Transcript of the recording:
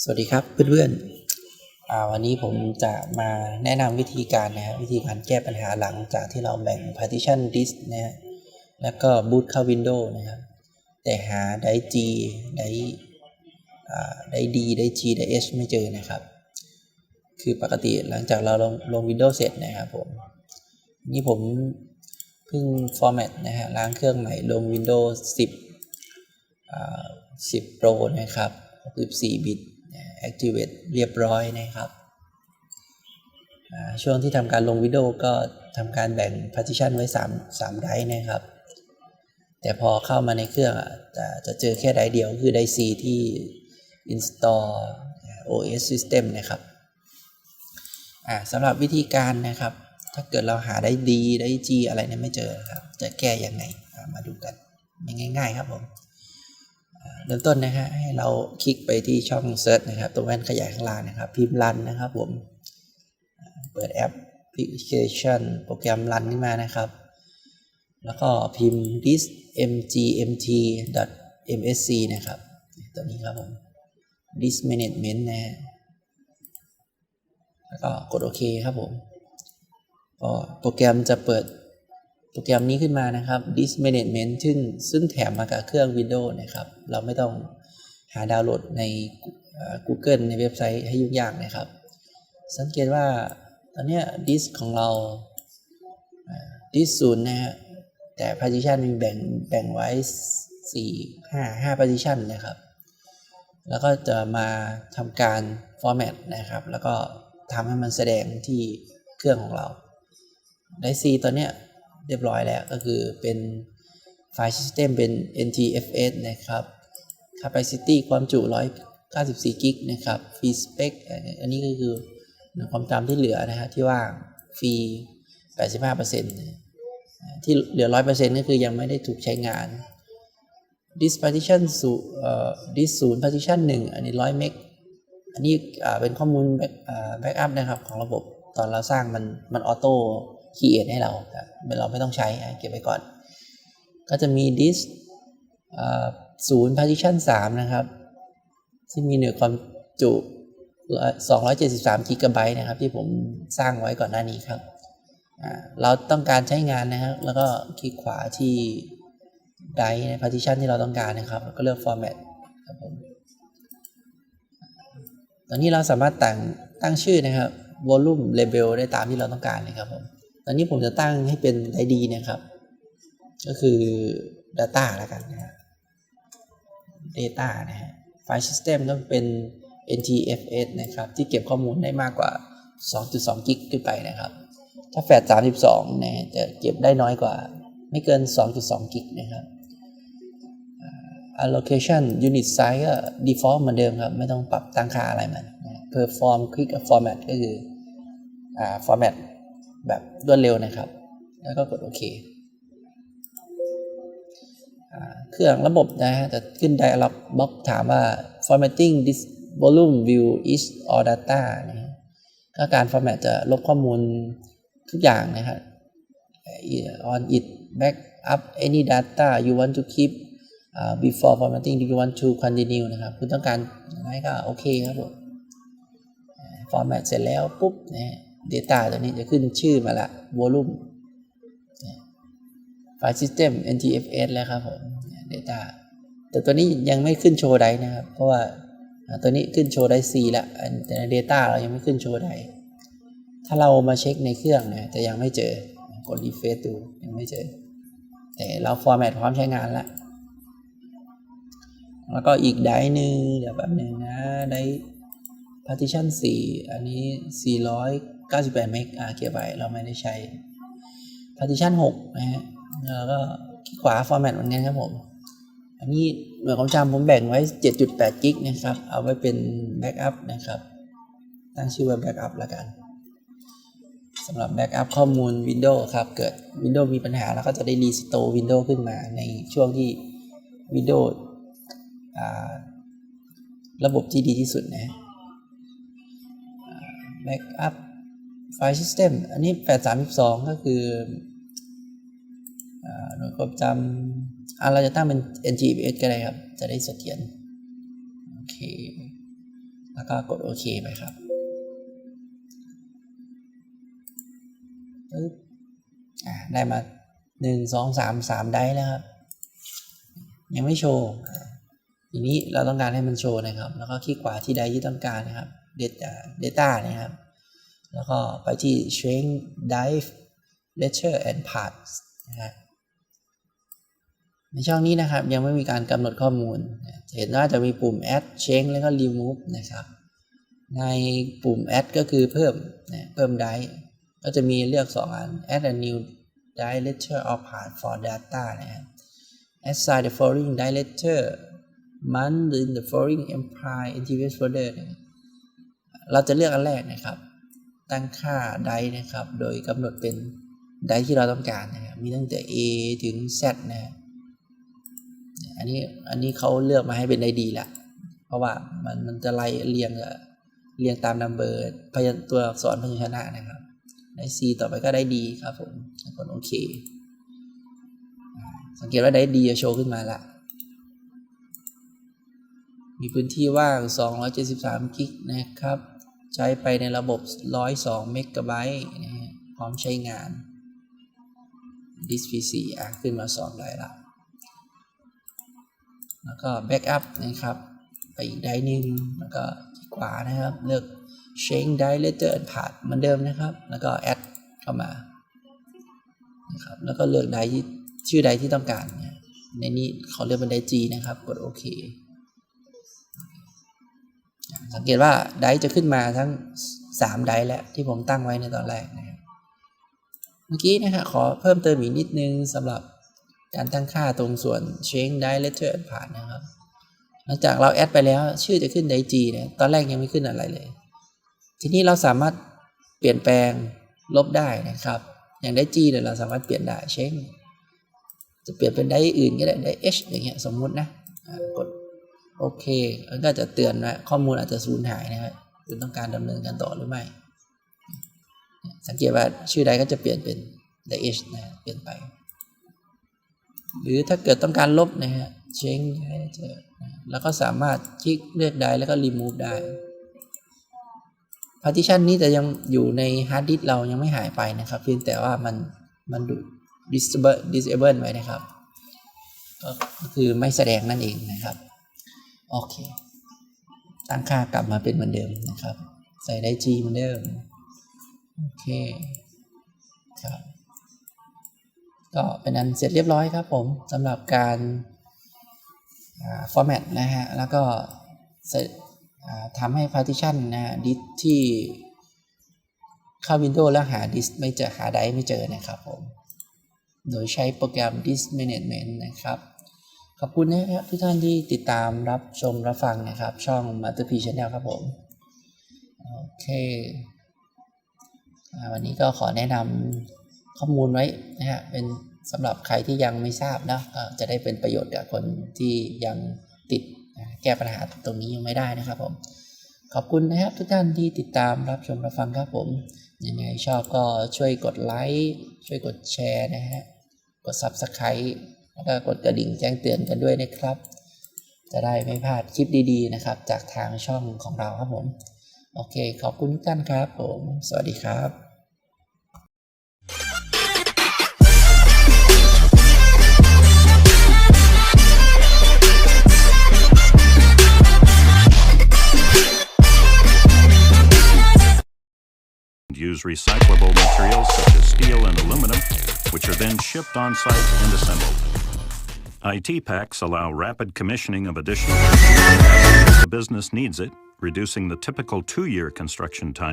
สวัสดีครับเพื่อนๆวันนี้ผมจะมาแนะนำวิธีการนะครับวิธีการแก้ปัญหาหลังจากที่เราแบ่ง partition disk นะฮะแล้วก็ boot เข้า Windows นะครับ แต่หาได้ G ไดได้ D ได้ G ได้ H ไม่เจอนะครับ คือปกติหลังจากเราลงลง Windows เสร็จนะครับผม นี่ผมเพิ่ง format นะฮะล้างเครื่องใหม่ลง Windows 10 10 Pro นะครับ 64 บิต activate เรียบร้อยนะครับ ช่วงที่ทำการลงวิดีโอก็ทำการแบ่ง partition ไว้ 3 3ไดร์นะครับ แต่พอเข้ามาในเครื่องอะจะจะเจอแค่ไดร์เดียวคือไดร์ C ที่ install OS system นะครับสำหรับวิธีการนะครับ ถ้าเกิดเราหาได้ D ได้ G อะไรเนี่ยไม่เจอครับ จะแก้ยังไง มาดูกันง่ายๆครับผม เริ่มต้นนะฮะให้เราคลิกไปที่ช่อง Search นะครับตรงแว่นขยายข้างล่างนะครับ พิมพ์รันนะครับผม เปิดแอปพลิเคชัน โปรแกรมรันขึ้นมานะครับ แล้วก็พิมพ์ this mgmt msc นะครับ ตัวนี้ครับผม this management นะฮะแล้วก็กดโอเคครับผมก็โปรแกรมจะเปิด โปรแกรมนี้ขึ้นมานะครับ Disk Management ซึ่งซึ่งแถมมากับเครื่อง Windows นะครับ เราไม่ต้องหาดาวน์โหลดใน Google ในเว็บไซต์ให้ยุ่งยากนะครับ สังเกตว่าตอนนี้ดิสของเราดิสศูนย์นะฮะแต่ partition มีแบ่งแบ่งไว้ 4 5 5 partition นะครับ แล้วก็จะมาทำการ format นะครับ แล้วก็ทำให้มันแสดงที่เครื่องของเรา ได้ C ตัวเนี้ย เรียบร้อยแล้วก็คือเป็นไฟล์ System เป็น NTFS นะครับ Capacity ความจุ 194 กิกนะครับ Free Spec อันนี้ก็คือความจำที่เหลือนะฮะที่ว่างฟรี 85%นที่เหลือ 100%ก็คือยังไม่ได้ถูกใช้งาน Disk Partition ศูเอ่อ Disk ศูนย์ Partition 1 อันนี้ 100 เมกอันนี้เป็นข้อมูลแบ็กอ่าแบ็กอัพนะครับของระบบตอนเราสร้างมันมันออโต้ คีเอทให้เราครับเราไม่ต้องใช้เก็บไว้ก่อน ก็จะมีดิสศูนย์ partition 3นะครับ ที่มีหน่วยความจุ273กิกะไบต์นะครับ ที่ผมสร้างไว้ก่อนหน้านี้ครับ เราต้องการใช้งานนะครับ แล้วก็คลิกขวาที่ไดใน partition ที่เราต้องการนะครับ แล้วก็เลือก format ครับผมตอนนี้เราสามารถแต่งตั้งชื่อนะครับ volume label ได้ตามที่เราต้องการนะครับผม ตอนนี้ผมจะตั้งให้เป็น ID นะครับ ก็คือ data แล้วกันนะฮะ data นะฮะ file system ก็เป็น NTFS นะครับ ที่เก็บข้อมูลได้มากกว่า 2.2 กิกขึ้นไปนะครับ ถ้าแฟด32นะจะเก็บได้น้อยกว่า ไม่เกิน 2.2 กิกนะครับ allocation unit size ก็ default เหมือนเดิมครับ ไม่ต้องปรับตั้งค่าอะไรมัน perform quick format ก็คืออ format แบบรวดเร็วนะครับ แล้วก็กดโอเคเครื่องระบบนะฮะจะขึ้น dialog box ถามว่า formatting this volume view is all data นะฮะก็การ format จะลบข้อมูลทุกอย่างนะครับ on it back up any data you want to keep uh, before formatting do you want to continue นะครับ คุณต้องการยังไงก็โอเคครับผม format เสร็จแล้วปุ๊บนะ data ตัวนี้จะขึ้นชื่อมาละ volume ไฟล์ system NTFS แล้วครับผม data แต่ตัวนี้ยังไม่ขึ้นโชว์ไดนะครับ เพราะว่าตัวนี้ขึ้นโชว์ได C แล้วแต่ใน data เรายังไม่ขึ้นโชว์ไดถ้าเรามาเช็คในเครื่องนะจะยังไม่เจอกด refresh ดูยังไม่เจอ แต่เรา format พร้อมใช้งานแล้วแล้วก็อีกไดหนึ่งเดี๋ยวแป๊บหนึ่งนะได partition 4 อันนี้ 98เมกอ่าเก็บไว้เราไม่ได้ใช้ partition 6นะฮะแล้วก็คลิกขวา format เหมือนกันครับผม อันนี้หน่วยความจำผมแบ่งไว้ 7.8 กิกนะครับ เอาไว้เป็น backup นะครับ ตั้งชื่อว่า backup ละกันสำหรับ backup ข้อมูล Windows ครับ เกิด Windows มีปัญหาแล้วก็จะได้ restore Windows ขึ้นมาในช่วงที่ Windows ระบบที่ดีที่สุดนะ backup file system อันนี้ 832 ก็คือหน่วยความจำเราจะตั้งเป็น ngfs ก็ได้ครับ จะได้เสถียรโอเค แล้วก็กดโอเคไปครับได้มาหนึ่งสองสามสามได้แล้วครับ ยังไม่โชว์อ่าทีนี้เราต้องการให้มันโชว์นะครับ แล้วก็คลิกขวาที่ใดที่ต้องการนะครับ data data นะครับ แล้วก็ไปที่ string dive lecture and parts นะฮะในช่องนี้นะครับยังไม่มีการกำหนดข้อมูล เห็นว่าจะมีปุ่ม add change แล้วก็ remove นะครับ ในปุ่ม add ก็คือเพิ่มนะเพิ่ม dive ก็จะมีเลือก 2 อัน add a new dive lecture or part for data นะครับ assign the following dive lecture month in the following empire NTVS folder เราจะเลือกอันแรกนะครับ ตั้งค่าได้นะครับ โดยกำหนดเป็นได้ที่เราต้องการนะครับมีตั้งแต่ A ถึง Z นะครับอันนี้อันนี้เขาเลือกมาให้เป็นไดดีละเพราะว่ามันมันจะไล่เรียงเรียงตามนัมเบอร์พยัญตัวอักษรพยัญชนะนะครับ ได้ C ต่อไปก็ได้ดีครับผมกดโอเค สังเกตว่าได้ดีจะโชว์ขึ้นมาละมีพื้นที่ว่าง 273 กิกนะครับ ใช้ไปในระบบ 102 เมกะไบต์นะฮะพร้อมใช้งานดิส PC อะขึ้นมา2ได้ละแล้วก็แบ็กอัพนะครับ ไปอีกไดหนึ่งแล้วก็ที่ขวานะครับ เลือก change die letter and path เหมือนเดิมนะครับ แล้วก็ add เข้ามานะครับแล้วก็เลือกไดที่ชื่อไดที่ต้องการ ในนี้เขาเลือกเป็นได G นะครับ กดโอเค สังเกตว่าไดจะขึ้นมาทั้ง 3 ไดแล้วที่ผมตั้งไว้ในตอนแรกนะครับเมื่อกี้นะครับขอเพิ่มเติมอีกนิดนึงสำหรับการตั้งค่าตรงส่วน change die letter and path นะครับ หลังจากเราแอดไปแล้วชื่อจะขึ้นไดจีนะตอนแรกยังไม่ขึ้นอะไรเลย ทีนี้เราสามารถเปลี่ยนแปลงลบได้นะครับ อย่างไดจีเนี่ยเราสามารถเปลี่ยนได้เช่นจะเปลี่ยนเป็นไดอื่นก็ได้ได h อย่างเงี้ยสมมุตินะกด โอเคมันก็จะเตือนว่าข้อมูลอาจจะสูญหายนะครับคุณต้องการดำเนินการต่อหรือไม่ สังเกตว่าชื่อใดก็จะเปลี่ยนเป็น the h นะเปลี่ยนไป หรือถ้าเกิดต้องการลบนะฮะ change แล้วก็สามารถคลิกเลือกได้แล้วก็ remove ได้ partition นี้จะยังอยู่ใน hard disk เรายังไม่หายไปนะครับ เพียงแต่ว่ามันมันดู disable disable ไว้นะครับ ก็คือไม่แสดงนั่นเองนะครับ โอเค ตั้งค่ากลับมาเป็นเหมือนเดิมนะครับ ใส่ได้ G เหมือนเดิม โอเค ครับ ก็เป็นอันเสร็จเรียบร้อยครับผมสำหรับการฟอร์แมตนะฮะ แล้วก็ทำให้ partition นะฮะดิสที่เข้า Windows แล้วหาดิสไม่เจอหาไดไม่เจอนะครับผม โดยใช้โปรแกรม Disk Management นะครับ ขอบคุณนะครับทุกท่านที่ติดตามรับชมรับฟังนะครับ ช่อง Master P Channel ครับผม โอเค วันนี้ก็ขอแนะนำข้อมูลไว้นะฮะเป็นสำหรับใครที่ยังไม่ทราบนะจะได้เป็นประโยชน์กับคนที่ยังติดแก้ปัญหาตรงนี้ยังไม่ได้นะครับผม ขอบคุณนะครับทุกท่านที่ติดตามรับชมรับฟังครับผมยังไงชอบก็ช่วยกดไลค์ช่วยกดแชร์นะฮะกด Subscribe แล้วก็กดกระดิ่งแจ้งเตือนกันด้วยนะครับ จะได้ไม่พลาดคลิปดีๆนะครับ จากทางช่องของเราครับผม โอเค ขอบคุณทุกท่านครับผม สวัสดีครับ use recyclable materials such as steel and aluminum, which are then shipped on site and assembled. IT packs allow rapid commissioning of additional the business needs it, reducing the typical two year construction time